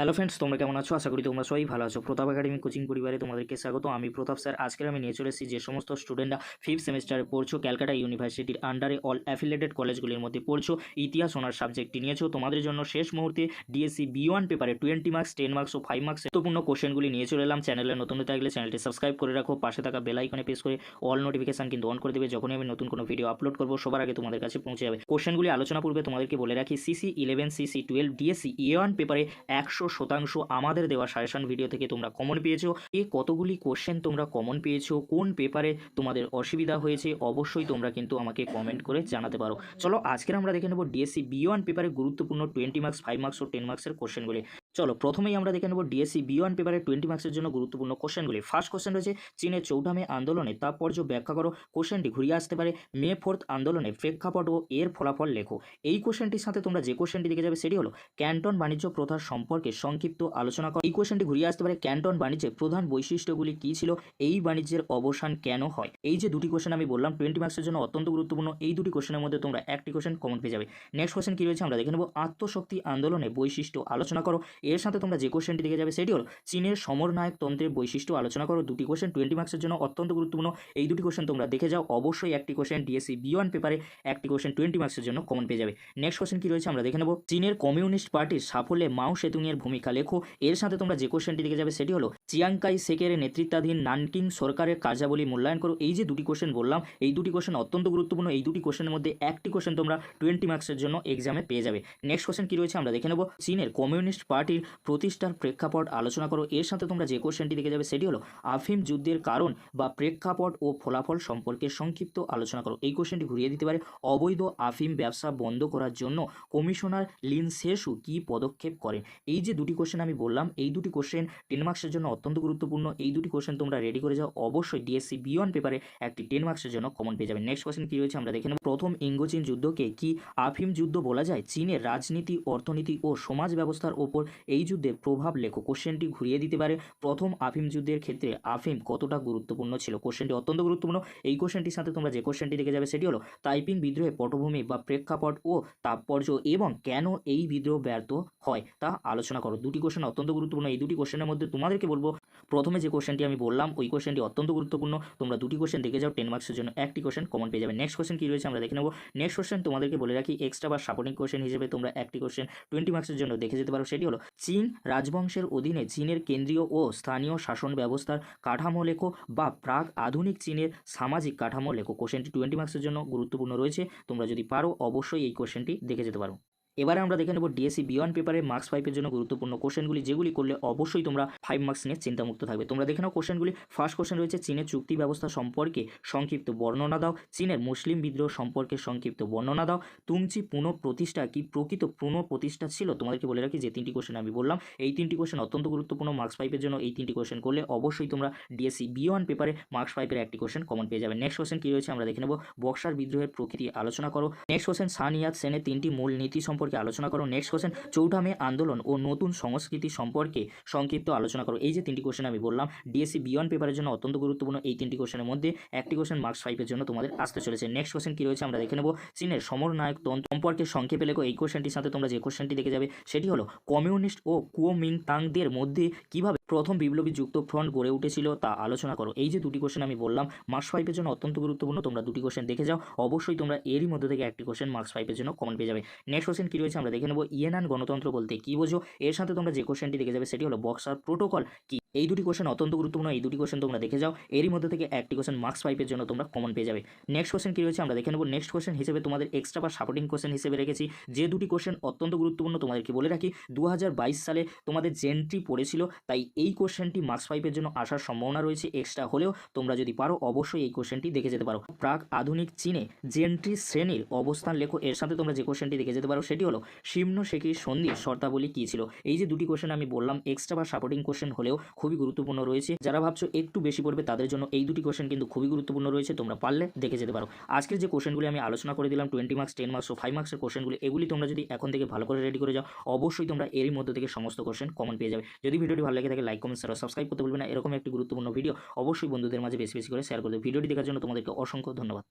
Hello friends তোমরা কেমন আছো? আশা করি তোমরা সবাই ভালো আছো। প্রতাপ একাডেমি কোচিং পরিবারে তোমাদেরকে স্বাগত। আমি প্রতাপ স্যার। আজকে আমি নিয়ে চলে যে সমস্ত স্টুডেন্টরা ফিফথ সেমিস্টারে পড়ছো, ক্যালকাটা ইউনিভার্সিটির আন্ডারে অল অ্যাফিলেটেড কলেজগুলির মধ্যে পড়ছো, ইতিহাস ওনার সাবজেক্টটি নিয়েছো। তোমাদের জন্য শেষ মুহূর্তে ডিএসসি বি ওয়ান পেপারে টোয়েন্টি মার্কস টেন মার্কস ও ফাইভ মার্কস গুরুত্বপূর্ণ কোশ্চেনগুলি নিয়ে চলে এলাম। চ্যানেলে নতুন থাকলে চ্যানেলটি সাবস্ক্রাইব করে রাখো। পাশে থাকা বেল আইকনে প্রেস করে অল নোটিফিকেশন কিন্তু অন করে দেবে। যখনই আমি নতুন কোনো ভিডিও আপলোড করব, সবার আগে তোমাদের কাছে পৌঁছে যাবে। কোশ্চেনগুলি আলোচনা পূর্বে তোমাদেরকে বলে রাখি CC eleven CC twelve DSC A one পেপারে একশো শতাংশ আমাদের দেওয়া সাজেশন ভিডিও থেকে তোমরা কমন পেয়েছ। এ কতগুলি কোশ্চেন তোমরা কমন পেয়েছ? কোন পেপারে তোমাদের অসুবিধা হয়েছে? অবশ্যই তোমরা কিন্তু আমাকে কমেন্ট করে জানাতে পারো। চলো, আজকের আমরা দেখে নেব ডিএসসি বি ওয়ান পেপারে গুরুত্বপূর্ণ টোয়েন্টি মার্কস ফাইভ মার্কস ও টেন মার্কসের কোশ্চেনগুলি চলো প্রথমেই আমরা দেখে নেব ডিএসসি বি ওয়ান পেপারে টোয়েন্টি মার্কসের জন্য গুরুত্বপূর্ণ কোশ্চেনগুলি ফার্স্ট কোশ্চেন রয়েছে, চীনের চৌঠামে আন্দোলনে তাৎপর্য ব্যাখ্যা করো কোশ্চেনটি ঘুরিয়ে আসতে পারে, মে ফোর্থ আন্দোলনে প্রেক্ষাপট ও এর ফলাফল লেখো। এই কোশ্চেনটির সাথে তোমরা যে কোশ্চেনটি দেখে যাবে সেটি হলো, ক্যান্টন বাণিজ্য প্রথার সম্পর্কে সংক্ষিপ্ত আলোচনা করো। এই কোশ্চেনটি ঘুরিয়ে আসতে পারে, ক্যান্টন বাণিজ্যের প্রধান বৈশিষ্ট্যগুলি কী ছিল, এই বাণিজ্যের অবসান কেন হয়? এই যে দুটি কোশ্চেন আমি বললাম টোয়েন্টি মার্কসের জন্য অত্যন্ত গুরুত্বপূর্ণ, এই দুটি কোশ্চেনের মধ্যে তোমরা একটি কোশ্চেন কমন পেয়ে যাবে। নেক্সট কোশ্চেন কী রয়েছে, আমরা দেখে নেব, আত্মশক্তি আন্দোলনে বৈশিষ্ট্য আলোচনা করো। এর সাথে তোমরা যে কোশ্চেনটি দেখে যাবে, সেটি হলো, চীনের সমরনায়ক তন্ত্রের বৈশিষ্ট্য আলোচনা করো। দুটি কোশ্চেন টোয়েন্টি মার্কসের জন্য অত্যন্ত গুরুত্বপূর্ণ। এই দুটি কোশ্চেন তোমরা দেখে যাও। অবশ্যই একটি কোশ্চেন ডিএসসি বি ওয়ান পেপারে একটি কোশ্চেন টোয়েন্টি মার্কসের জন্য কমন পেয়ে যাবে। নেক্সট কোশ্চেন কী রয়েছে আমরা দেখে নেব। চীনের কমিউনিস্ট পার্টির সাফল্যে মাও সেতুংয়ের ভূমিকা লেখো। এর সাথে তোমরা যে কোশ্চেনটি দেখে যাবে, সেটি হলো চিয়াংকাই শেকের নেতৃত্বাধীন নানকিং সরকারের কার্যাবলী মূল্যায়ন করো। এই যে দুটি কোশ্চেন বললাম, এই দুটি কোশ্চেন অত্যন্ত গুরুত্বপূর্ণ। এই দুটি কোশ্চেনের মধ্যে একটি কোশ্চেন তোমরা টোয়েন্টি মার্কসের জন্য এক্সামে পেয়ে যাবে। নেক্সট কোশ্চেন কী রয়েছে আমরা দেখে নেব। চীনের কমিউনিস্ট পার্টির প্রতিষ্ঠার প্রেক্ষাপট আলোচনা করো। এর সাথে তোমরা যে কোশ্চেনটি দেখে যাবে সেটি হলো, আফিম যুদ্ধের কারণ বা প্রেক্ষাপট ও ফলাফল সম্পর্কে সংক্ষিপ্ত আলোচনা করো। এই কোশ্চেনটি ঘুরিয়ে দিতে পারে। অবৈধ আফিম ব্যবসা বন্ধ করার জন্য কমিশনার লিন শেষু কী পদক্ষেপ করেন? এই যে দুটি কোশ্চেন আমি বললাম, এই দুটি কোশ্চেন টেন মার্কসের জন্য অত্যন্ত গুরুত্বপূর্ণ। এই দুটি কোশ্চেন তোমরা রেডি করে যাও। অবশ্যই ডিএসসি বি ওয়ান পেপারে একটি টেন মার্কসের জন্য কমন পেয়ে যাবে। নেক্সট কোশ্চেন কী রয়েছে আমরা দেখে নেব। প্রথম ইঙ্গোচীন যুদ্ধকে কি আফিম যুদ্ধ বলা যায়? চীনের রাজনীতি, অর্থনীতি ও সমাজ ব্যবস্থার ওপর এই যুদ্ধের প্রভাব লেখো কোশ্চেনটি ঘুরিয়ে দিতে পারে। প্রথম আফিম যুদ্ধের ক্ষেত্রে আফিম কতটা গুরুত্বপূর্ণ ছিল? কোশ্চেনটি অত্যন্ত গুরুত্বপূর্ণ। এই কোশ্চেনটির সাথে তোমরা যে কোশ্চেনটি দেখে যাবে সেটি হলো, তাইপিং বিদ্রোহে পটভূমি বা প্রেক্ষাপট ও তাৎপর্য এবং কেন এই বিদ্রোহ ব্যর্থ হয় তা আলোচনা করো। দুটি কোশ্চেন অত্যন্ত গুরুত্বপূর্ণ। এই দুটি কোশ্চেনের মধ্যে তোমাদেরকে বলব, প্রথমে যে কোশ্চেনটি আমি বললাম, ওই কোশ্চেনটি অত্যন্ত গুরুত্বপূর্ণ। তোমরা দুটি কোশ্চেন দেখে যাও টেন মার্কসের জন্য একটি কোশ্চেন কমন পেয়ে যাবে। নেক্সট কোশ্চেন কী রয়েছে আমরা দেখে নেব। নেক্সট কোশ্চেন তোমাদেরকে বলে রাখি এক্সট্রা বা সাপোর্টিং কোশ্চেন হিসেবে তোমরা একটি কোশ্চেন টোয়েন্টি মার্কসের জন্য দেখে যেতে পারো। সেটি হলো চীন রাজবংশের অধীনে চীনের কেন্দ্রীয় ও স্থানীয় শাসন ব্যবস্থার কাঠামো লেখো বা প্রাক আধুনিক চীনের সামাজিক কাঠামো লেখো। কোশ্চেনটি টোয়েন্টি মার্কসের জন্য গুরুত্বপূর্ণ রয়েছে। তোমরা যদি পারো, অবশ্যই এই কোশ্চেনটি দেখে যেতে পারো। এবারে আমরা দেখে নেব ডিএসসি বি ওয়ান পেপারে মার্কস ফাইভের জন্য গুরুত্বপূর্ণ কোশ্চেনগুলি যেগুলি করলে অবশ্যই তোমরা ফাইভ মার্কস নিয়ে চিন্তামুক্ত থাকবে। তোমরা দেখে নাও কোশ্চেনগুলি ফার্স্ট কোশ্চেন রয়েছে, চীনের চুক্তি ব্যবস্থা সম্পর্কে সংক্ষিপ্ত বর্ণনা দাও। চীনের মুসলিম বিদ্রোহ সম্পর্কে সংক্ষিপ্ত বর্ণনা দাও। তুমচি পুনঃপ্রতিষ্ঠা কি প্রকৃত পুনঃ পুনঃপ্রতিষ্ঠা ছিল? তোমাদেরকে বলে রাখি যে তিনটি কোশ্চেন আমি বললাম। এই তিনটি কোশ্চেন অত্যন্ত গুরুত্বপূর্ণ। মার্কস ফাইভের জন্য এই তিনটি কোশ্চেন করলে অবশ্যই তোমরা ডিএসসি বি ওয়ান পেপারে মার্কস ফাইভের একটি কোশ্চেন কমন পেয়ে যাবে। নেক্সট কোশ্চেন কী রয়েছে? আমরা দেখে নেব। বক্সার বিদ্রোহের প্রকৃতি আলোচনা করো। নেক্সট কোশ্চেন সানিয়াত সেনের তিনটি মূল নীতি সম্পর্কে আলোচনা করো। নেক্সট কোশ্চেন চৌঠা মে আন্দোলন ও নতুন সংস্কৃতি সম্পর্কে সংক্ষিপ্ত আলোচনা করো। এই যে তিনটি কোশ্চেন আমি বললাম ডিএসসি বিয়ন পেপারের জন্য অত্যন্ত গুরুত্বপূর্ণ এই তিনটি কোশ্চেনের মধ্যে একটি কোশ্চেন মার্কস ফাইভের জন্য তোমাদের আসতে চলেছে। নেক্সট কোশ্চেন কী রয়েছে আমরা দেখে নেব। চীনের সমরনায়ক তন্ত্র সম্পর্কে সংক্ষেপে লেখো। এই কোশ্চেনটির সাথে তোমরা যে কোশ্চেনটি দেখে যাবে, সেটি হলো কমিউনিস্ট ও কুয়োমিংতাংদের মধ্যে কীভাবে প্রথম বিপ্লবী যুক্ত ফ্রন্ট গড়ে উঠেছিল, তা আলোচনা করো। এই যে দুটি কোশ্চেন আমি বললাম মার্কস ফাইভের জন্য অত্যন্ত গুরুত্বপূর্ণ, তোমরা দুটি কোশ্চেন দেখে যাও। অবশ্যই তোমরা এরই মধ্যে থেকে একটি কোশ্চেন মার্কস ফাইভের জন্য কমন পেয়ে যাবে। নেক্সট কোশ্চেন কী রয়েছে আমরা দেখে নেব। ইয়েনান গণতন্ত্র বলতে কী বোঝো? এর সাথে তোমরা যে কোশ্চেনটি দেখে যাবে, সেটি হলো বক্সার প্রোটোকল কি? এই দুটি কোশ্চেন অত্যন্ত গুরুত্বপূর্ণ, এই দুটি কোশ্চেন তোমরা দেখে যাও। এরই মধ্যে থেকে একটি কোশ্চেন মার্কস ফাইভের জন্য তোমরা কমন পেয়ে যাবে। নেক্সট কোশ্চেন কী রয়েছে আমরা দেখে নেব। নেক্সট কোশ্চেন হিসেবে তোমাদের এক্সট্রা বা সাপোর্টিং কোশ্চেন হিসেবে রেখেছি। যে দুটি কোশ্চেন অত্যন্ত গুরুত্বপূর্ণ তোমাদেরকে বলে রাখি দু হাজার বাইশ সালে তোমাদের জেন্ট্রি পড়েছিল, তাই এই কোশ্চেনটি মার্কস ফাইভের জন্য আসার সম্ভাবনা রয়েছে। এক্সট্রা হলেও তোমরা যদি পারো, অবশ্যই এই কোশ্চেনটি দেখে যেতে পারো। প্রাক আধুনিক চীনে জেন্ট্রি শ্রেণির অবস্থান লেখো। এর সাথে তোমরা যে কোশ্চেনটি দেখে যেতে পারো, সেটি হলো সিম্ন শেখির সন্ধির শর্তাবলী কী ছিল? এই যে দুটি কোশ্চেন আমি বললাম এক্সট্রা বা সাপোর্টিং কোশ্চেন হলেও খুবই গুরুত্বপূর্ণ রয়েছে। যারা ভাবছ একটু বেশি পড়বে, তাদের জন্য এই দুটি কোশ্চেন কিন্তু খুবই গুরুত্বপূর্ণ রয়েছে। তোমরা পারলে দেখে যেতে পারো। আজকের যে কোশ্চেনগুলি আমি আলোচনা করে দিলাম টোয়েন্টি মার্কস টেন মার্কস ও ফাইভ মার্কসের কোশ্চেনগুলি এগুলি তোমরা যদি এখন থেকে ভালো করে রেডি করে যাও, অবশ্যই তোমরা এরই মধ্যে থেকে সমস্ত কোশ্চেন কমন পেয়ে যাবে। যদি ভিডিওটি ভালো লেগে থাকে লাইক কমেন্ট সাবস্ক্রাইব করতে বলবে না। এরকম একটি গুরুত্বপূর্ণ ভিডিও অবশ্যই বন্ধুদের মাঝে বেশি বেশি করে শেয়ার করে দেবে ভিডিওটি দেখার জন্য তোমাদেরকে অসংখ্য ধন্যবাদ।